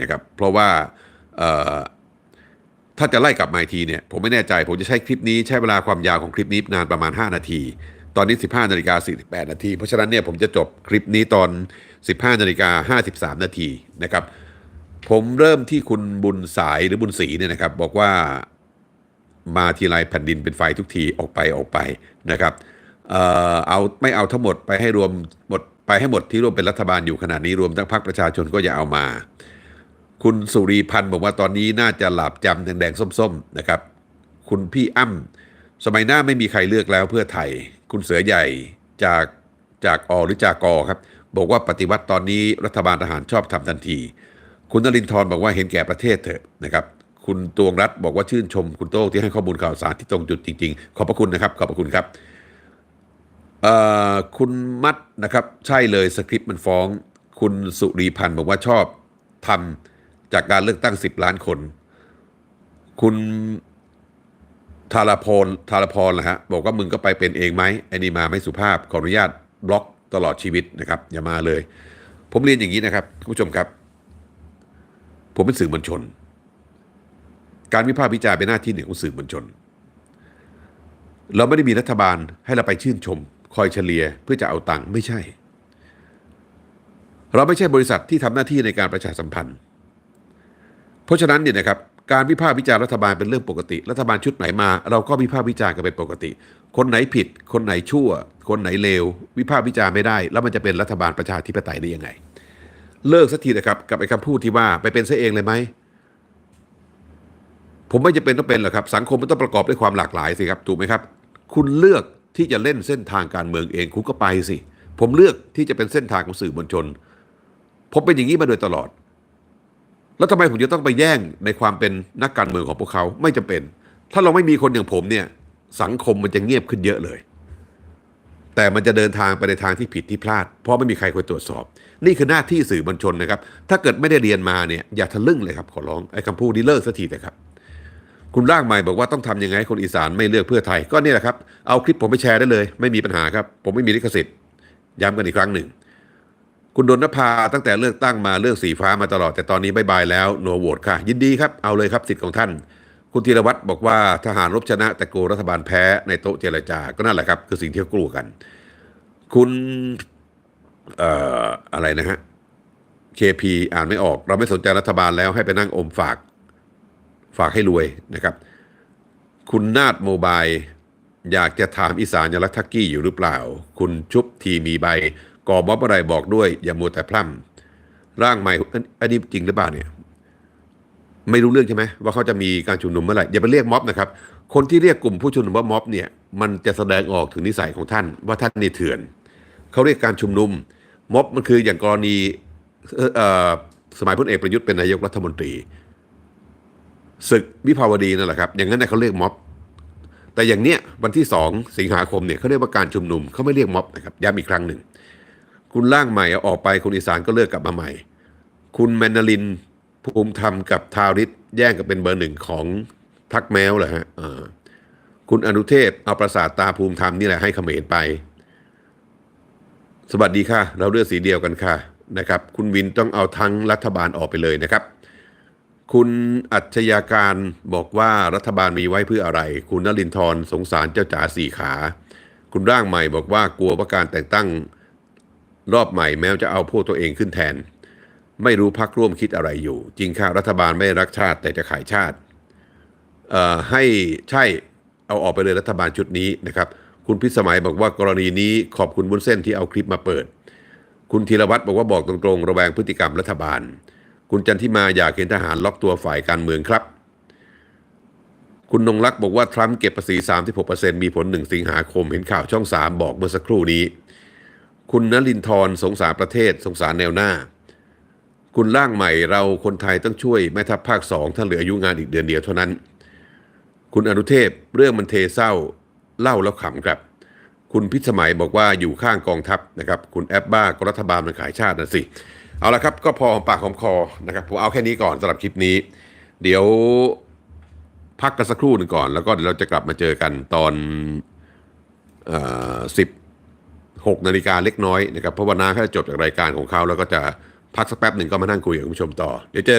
นะครับ เพราะว่าถ้าจะไล่กลับมาอีกทีเนี่ยผมไม่แน่ใจ ผมจะใช้คลิปนี้ใช้เวลาความยาวของคลิปนี้นานประมาณ 5 นาที ตอนนี้ 15นาฬิกา48นาที เพราะฉะนั้นเนี่ยผมจะจบคลิปนี้ตอน 15นาฬิกา53นาทีนะครับ ผมเริ่มที่คุณบุญสายหรือบุญศรีเนี่ยนะครับ บอกว่ามาทีไรแผ่นดินเป็นไฟทุกทีออกไปออกไปนะครับเอ่อเอาไม่เอาทั้งหมดไปให้รวมหมดไปให้หมดที่รวมเป็นรัฐบาลอยู่ขนาดนี้รวมทั้งพรรคประชาชนก็อย่าเอามา คุณสุรีพันธ์บอกว่าตอนนี้น่าจะหลาบจำแดงๆส้มๆนะครับ คุณพี่อ้ำสมัยหน้าไม่มีใครเลือกแล้วเพื่อไทย คุณเสือใหญ่จากจากอหรือจากกครับ บอกว่าปฏิวัติตอนนี้รัฐบาลทหารชอบทำทันที คุณนรินทร์บอกว่าเห็นแก่ประเทศเถอะนะครับ คุณตวงรัฐบอกว่าชื่นชม คุณโต้งที่ให้ข้อมูลข่าวสารที่ตรงจุดจริง ๆ ขอบพระคุณนะครับ ขอบพระคุณครับคุณมัดนะครับ ใช่เลยสคริปต์มันฟ้อง คุณสุรีพันธ์บอกว่าชอบทำ จากการเลือกตั้ง 10 ล้านคน คุณธารพรธารพรนะฮะบอกว่ามึงก็ไปเป็นเองไหมไอ้นี่มาไม่สุภาพขออนุญาตบล็อกตลอดชีวิตนะครับ อย่ามาเลย ผมเรียนอย่างนี้นะครับคุณผู้ชมครับ ผมเป็นสื่อมวลชน การวิพากษ์วิจารณ์เป็นหน้าที่หนึ่งของสื่อมวลชน เราไม่ได้มีรัฐบาลให้เราไปชื่นชม คอยเฉลี่ยเพื่อจะเอาตังค์ไม่ใช่ เราไม่ใช่บริษัทที่ทำหน้าที่ในการประชาสัมพันธ์ เพราะฉะนั้นเนี่ยนะครับการวิพากษ์วิจารณ์รัฐบาลเป็นเรื่องปกติ รัฐบาลชุดไหนมา เราก็วิพากษ์วิจารณ์กันเป็นปกติ คนไหนผิด คนไหนชั่ว คนไหนเลว วิพากษ์วิจารณ์ไม่ได้ แล้วมันจะเป็นรัฐบาลประชาธิปไตยได้ยังไง เลิกสักทีนะครับกับไอ้คำพูดที่ว่าไปเป็นซะเองเลยไหมผมไม่จะเป็นต้องเป็นหรอกครับ สังคมมันต้องประกอบด้วยความหลากหลายสิครับถูกไหมครับ คุณเลือกที่จะเล่นเส้นทางการเมืองเองคุณก็ไปสิ ผมเลือกที่จะเป็นเส้นทางของสื่อมวลชน ผมเป็นอย่างนี้มาโดยตลอด แล้วทำไมผมจะต้องไปแย่งในความเป็นนักการเมืองของพวกเขาไม่จำเป็น ถ้าเราไม่มีคนอย่างผมเนี่ยสังคมมันจะเงียบขึ้นเยอะเลย แต่มันจะเดินทางไปในทางที่ผิดที่พลาด เพราะไม่มีใครคอยตรวจสอบ นี่คือหน้าที่สื่อมวลชนนะครับ ถ้าเกิดไม่ได้เรียนมาเนี่ยอย่าทะลึ่งเลยครับขอร้องไอ้คำพูดนี้เลิกสักทีเถอะครับ คุณร่างใหม่บอกว่าต้องทำยังไงคนอีสานไม่เลือกเพื่อไทยก็นี่แหละครับเอาคลิปผมไปแชร์ได้เลย ไม่มีปัญหาครับ ผมไม่มีลิขสิทธิ์ย้ำกันอีกครั้งหนึ่ง คุณดนภาตั้งแต่เลือกตั้งมาเลือกสีฟ้ามาตลอดแต่ตอนนี้บายบายแล้วโนโหวตค่ะ ยินดีครับเอาเลยครับสิทธิ์ของท่าน คุณธีรวัตรบอกว่าทหารรบชนะ แต่กลัวรัฐบาลแพ้ในโต๊ะเจรจาก็นั่นแหละครับ คือสิ่งที่กลัวกัน คุณเอ่ออะไรนะฮะ KP อ่านไม่ออก เราไม่สนใจรัฐบาลแล้วให้ไปนั่งอมฝาก ฝากให้รวยนะครับ คุณนาดโมบาย อยากจะถามอีสานยาลักทักกี้อยู่หรือเปล่า คุณชุบทีมีใบ ก่อม็อบอะไรบอกด้วย อย่ามัวแต่พร่ำร่างใหม่อันนี้จริงหรือเปล่าเนี่ย ไม่รู้เรื่องใช่ไหมว่าเขาจะมีการชุมนุมเมื่อไหร่อย่าไปเรียกม็อบนะครับ คนที่เรียกกลุ่มผู้ชุมนุมว่าม็อบเนี่ย มันจะแสดงออกถึงนิสัยของท่านว่าท่านนี่เถื่อนเขาเรียกการชุมนุมม็อบมันคืออย่างกรณีสมัยพลเอกประยุทธ์เป็นนายกรัฐมนตรีศึกวิภาวดีนั่นแหละครับ อย่างนั้นเขาเรียกม็อบ แต่อย่างเนี้ยวันที่สองสิงหาคมเนี่ยเขาเรียกว่าการชุมนุมเขาไม่เรียกม็อบนะครับย้ำอีกครั้งหนึ่ง คุณร่างใหม่เอาออกไปคุณอีสานก็เลือกกลับมาใหม่ คุณแมนนาลินภูมิธรรมกับทาริศแย่งกันเป็นเบอร์หนึ่งของทักแมวเหรอฮะอคุณอนุเทพเอาประสาทตาภูมิธรรมนี่แหละให้เขมรไป สวัสดีค่ะ เราเลือกสีเดียวกันค่ะนะครับ คุณวินต้องเอาทั้งรัฐบาลออกไปเลยนะครับ คุณอัจฉยาการบอกว่ารัฐบาลมีไว้เพื่ออะไร คุณนลินทร์สงสารเจ้าจ๋าสี่ขา คุณร่างใหม่บอกว่ากลัวว่าการแต่งตั้ง รอบใหม่แม้จะเอาพวกตัวเองขึ้นแทน ไม่รู้พักร่วมคิดอะไรอยู่ จริงค่ะรัฐบาลไม่รักชาติแต่จะขายชาติให้ใช่เอาออกไปเลยรัฐบาลชุดนี้นะครับ คุณพิสมัยบอกว่ากรณีนี้ขอบคุณบุญเส้นที่เอาคลิปมาเปิด คุณธีรวัตรบอกว่าบอกตรงๆ ระแวงพฤติกรรมรัฐบาล คุณจันทิมาอยากเห็นทหารล็อกตัวฝ่ายการเมืองครับ คุณนงรักษ์บอกว่าทรัมป์เก็บภาษี 36%มีผล 1 สิงหาคมเห็นข่าวช่อง 3 บอกเมื่อสักครู่นี้ คุณนลินทร์สงสารประเทศ สงสารแนวหน้า คุณร่างใหม่เราคนไทยต้องช่วยแม่ทัพภาคสองถ้าเหลืออายุงานอีกเดือนเดียวเท่านั้น คุณอนุเทพเรื่องมันเทเศร้าเล่าแล้วขำครับ คุณพิสมัยบอกว่าอยู่ข้างกองทัพนะครับ คุณแอปบ้าก็รัฐบาลมันขายชาตินะสิเอาละครับก็พอปากหอมคอนะครับผมเอาแค่นี้ก่อนสำหรับคลิปนี้ เดี๋ยวพักกันสักครู่หนึ่งก่อน แล้วก็เดี๋ยวเราจะกลับมาเจอกันตอนสิบ หกนาฬิกาเล็กน้อยนะครับเพราะว่าน้าเขาจะจบจากรายการของเขาแล้วก็จะพักสักแป๊บหนึ่งก็มานั่งคุยกับคุณผู้ชมต่อเดี๋ยวเจอ